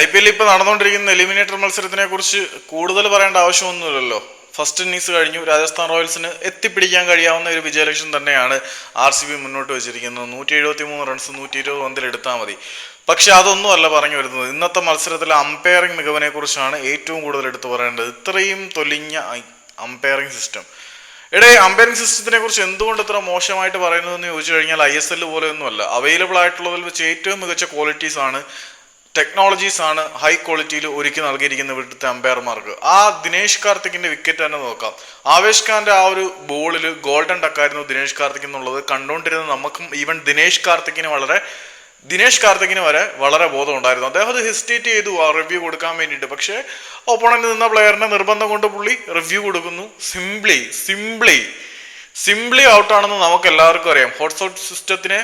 I P L ഇപ്പൊ നടന്നുകൊണ്ടിരിക്കുന്ന eliminator മത്സരത്തിനെ കുറിച്ച് കൂടുതൽ പറയേണ്ട ആവശ്യമൊന്നുമില്ലല്ലോ. ഫസ്റ്റ് ഇന്നിങ്സ് കഴിഞ്ഞു. രാജസ്ഥാൻ റോയൽസിന് എത്തിപ്പിടിക്കാൻ കഴിയാവുന്ന ഒരു വിജയലക്ഷ്യം തന്നെയാണ് ആർ സി ബി മുന്നോട്ട് വെച്ചിരിക്കുന്നത്. നൂറ്റി എഴുപത്തി മൂന്ന് റൺസ് നൂറ്റി ഇരുപത് പന്തിൽ എടുത്താൽ മതി. പക്ഷെ അതൊന്നുമല്ല പറഞ്ഞു വരുന്നത്. ഇന്നത്തെ മത്സരത്തിലെ അമ്പയറിംഗ് മികവിനെ കുറിച്ചാണ് ഏറ്റവും കൂടുതൽ എടുത്തു പറയേണ്ടത്. ഇത്രയും തൊലിഞ്ഞ അമ്പയറിംഗ് സിസ്റ്റം എടേ അമ്പയറിംഗ് സിസ്റ്റത്തിനെ കുറിച്ച് എന്തുകൊണ്ട് ഇത്ര മോശമായിട്ട് പറയുന്നതെന്ന് ചോദിച്ചു കഴിഞ്ഞാൽ ഐ എസ് എൽ പോലെയൊന്നുമല്ല. അവൈലബിൾ ആയിട്ടുള്ളതിൽ വെച്ച് ഏറ്റവും മികച്ച ക്വാളിറ്റീസ് ആണ് ടെക്നോളജീസ് ആണ് ഹൈ ക്വാളിറ്റിയിൽ ഒരുക്കി നൽകിയിരിക്കുന്ന ഇവിടുത്തെ അമ്പയർമാർക്ക് ആ ദിനേശ് കാർത്തിക്കിന്റെ വിക്കറ്റ് തന്നെ നോക്കാം. ആവേശ് ഖാന്റെ ആ ഒരു ബോളിൽ ഗോൾഡൻ ടക്കായിരുന്നു ദിനേശ് കാർത്തിക് എന്നുള്ളത്. കണ്ടുകൊണ്ടിരുന്ന നമുക്കും ഈവൻ ദിനേശ് കാർത്തിക്കിന് വളരെ ദിനേശ് കാർത്തിക്കിന് വരെ വളരെ ബോധമുണ്ടായിരുന്നു അദ്ദേഹം അത് ഹെസിറ്റേറ്റ് ചെയ്തു ആ റിവ്യൂ കൊടുക്കാൻ വേണ്ടിയിട്ട്. പക്ഷേ ഓപ്പോണന്റ് നിന്ന പ്ലെയറിനെ നിർബന്ധം കൊണ്ട് പുള്ളി റിവ്യൂ കൊടുക്കുന്നു. സിംപ്ലി സിംപ്ലി സിംപ്ലി ഔട്ടാണെന്ന് നമുക്ക് എല്ലാവർക്കും അറിയാം. ഹോട്ട്സോട്ട് സിസ്റ്റത്തിനെ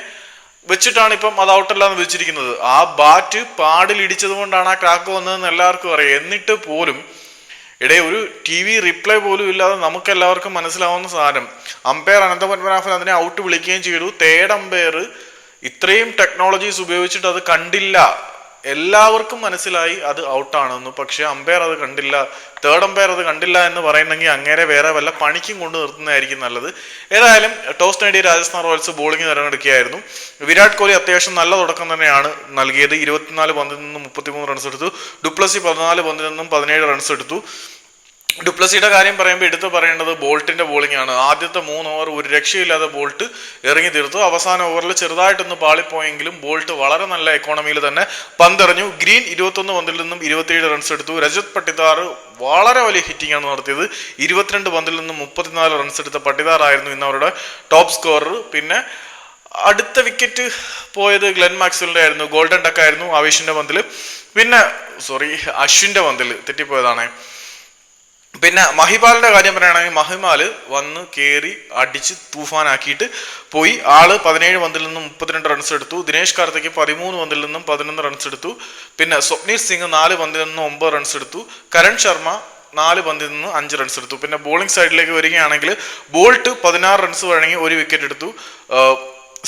വെച്ചിട്ടാണ് ഇപ്പം അത് ഔട്ടല്ല എന്ന് വെച്ചിരിക്കുന്നത്. ആ ബാറ്റ് പാടിൽ ഇടിച്ചത് കൊണ്ടാണ് ആ ക്രാക്ക് വന്നതെന്ന് എല്ലാവർക്കും അറിയാം. എന്നിട്ട് പോലും ഇടേ ഒരു ടി വി റിപ്ലൈ പോലും ഇല്ലാതെ നമുക്ക് എല്ലാവർക്കും മനസ്സിലാവുന്ന സാധനം. അമ്പയർ അനന്തപത്മനാഭൻ അതിനെ ഔട്ട് വിളിക്കുകയും ചെയ്തു. തേർഡ് അമ്പയർ ഇത്രയും ടെക്നോളജീസ് ഉപയോഗിച്ചിട്ട് അത് കണ്ടില്ല. എല്ലാവർക്കും മനസ്സിലായി അത് ഔട്ടാണെന്ന്. പക്ഷെ അമ്പയർ അത് കണ്ടില്ല. തേർഡ് അമ്പയർ അത് കണ്ടില്ല എന്ന് പറയുന്നെങ്കിൽ അങ്ങനെ വേറെ വല്ല പണിക്കും കൊണ്ട് നിർത്തുന്നതായിരിക്കും നല്ലത്. ഏതായാലും ടോസ് നേടിയ രാജസ്ഥാൻ റോയൽസ് ബോളിംഗ് തിരഞ്ഞെടുക്കുകയായിരുന്നു. വിരാട് കോഹ്ലി അത്യാവശ്യം നല്ല തുടക്കം തന്നെയാണ് നൽകിയത്. ഇരുപത്തിനാല് പന്തിൽ നിന്നും മുപ്പത്തിമൂന്ന് റൺസ് എടുത്തു. ഡുപ്ലസി പതിനാല് പന്തിൽ നിന്നും പതിനേഴ് റൺസ് എടുത്തു. ഡുപ്ലസിയുടെ കാര്യം പറയുമ്പോൾ എടുത്തു പറയേണ്ടത് ബോൾട്ടിന്റെ ബോളിംഗ് ആണ്. ആദ്യത്തെ മൂന്ന് ഓവർ ഒരു രക്ഷയില്ലാതെ ബോൾട്ട് ഇറങ്ങി തീർത്തു. അവസാന ഓവറിൽ ചെറുതായിട്ടൊന്ന് പാളിപ്പോയെങ്കിലും ബോൾട്ട് വളരെ നല്ല എക്കോണമിയിൽ തന്നെ പന്തെറിഞ്ഞു. ഗ്രീൻ ഇരുപത്തൊന്ന് പന്തിൽ നിന്നും ഇരുപത്തിയേഴ് റൺസ് എടുത്തു. രജത് പട്ടിദാർ വളരെ വലിയ ഹിറ്റിംഗ് ആണ് നടത്തിയത്. ഇരുപത്തിരണ്ട് പന്തിൽ നിന്നും മുപ്പത്തിനാല് റൺസ് എടുത്ത പട്ടിദാർ ആയിരുന്നു ഇന്ന് അവരുടെ ടോപ്പ് സ്കോറർ പിന്നെ അടുത്ത വിക്കറ്റ് പോയത് ഗ്ലെൻ മാക്സ്വലിന്റെ ആയിരുന്നു. ഗോൾഡൻ ടക്കായിരുന്നു ആവേശിന്റെ പന്തിൽ പിന്നെ സോറി അശ്വിന്റെ പന്തിൽ തെറ്റിപ്പോയതാണ്. പിന്നെ മഹിപാലിന്റെ കാര്യം പറയുകയാണെങ്കിൽ മഹിമാൽ വന്ന് കയറി അടിച്ച് തൂഫാനാക്കിയിട്ട് പോയി. ആൾ പതിനേഴ് പന്തിൽ നിന്നും മുപ്പത്തിരണ്ട് റൺസ് എടുത്തു. ദിനേശ് കാർത്തിക്ക് പതിമൂന്ന് പന്തിൽ നിന്നും പതിനൊന്ന് റൺസ് എടുത്തു. പിന്നെ സ്വപ്നീർ സിംഗ് നാല് പന്തിൽ നിന്നും ഒമ്പത് റൺസ് എടുത്തു. കരൺ ശർമ്മ നാല് പന്തിൽ നിന്ന് അഞ്ച് റൺസ് എടുത്തു. പിന്നെ ബോളിംഗ് സൈഡിലേക്ക് വരികയാണെങ്കിൽ ബോൾട്ട് പതിനാറ് റൺസ് വഴങ്ങി ഒരു വിക്കറ്റ് എടുത്തു.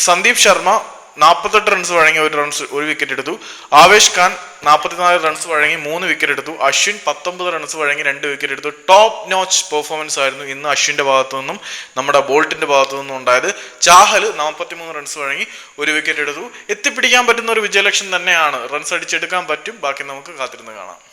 സന്ദീപ് ശർമ്മ നാൽപ്പത്തെട്ട് റൺസ് വഴങ്ങി ഒരു റൺസ് ഒരു വിക്കറ്റ് എടുത്തു. ആവേശ് ഖാൻ നാൽപ്പത്തിനാല് റൺസ് വഴങ്ങി മൂന്ന് വിക്കറ്റ് എടുത്തു. അശ്വിൻ പത്തൊമ്പത് റൺസ് വഴങ്ങി രണ്ട് വിക്കറ്റ് എടുത്തു. ടോപ്പ് നോച്ച് പെർഫോമൻസ് ആയിരുന്നു ഇന്ന് അശ്വിന്റെ ഭാഗത്തു നിന്നും നമ്മുടെ ബോൾട്ടിന്റെ ഭാഗത്തു നിന്നും ഉണ്ടായത്. ചാഹൽ നാൽപ്പത്തിമൂന്ന് റൺസ് വഴങ്ങി ഒരു വിക്കറ്റ് എടുത്തു. എത്തിപ്പിടിക്കാൻ പറ്റുന്ന ഒരു വിജയലക്ഷ്യം തന്നെയാണ്. റൺസ് അടിച്ചെടുക്കാൻ പറ്റും. ബാക്കി നമുക്ക് കാത്തിരുന്ന് കാണാം.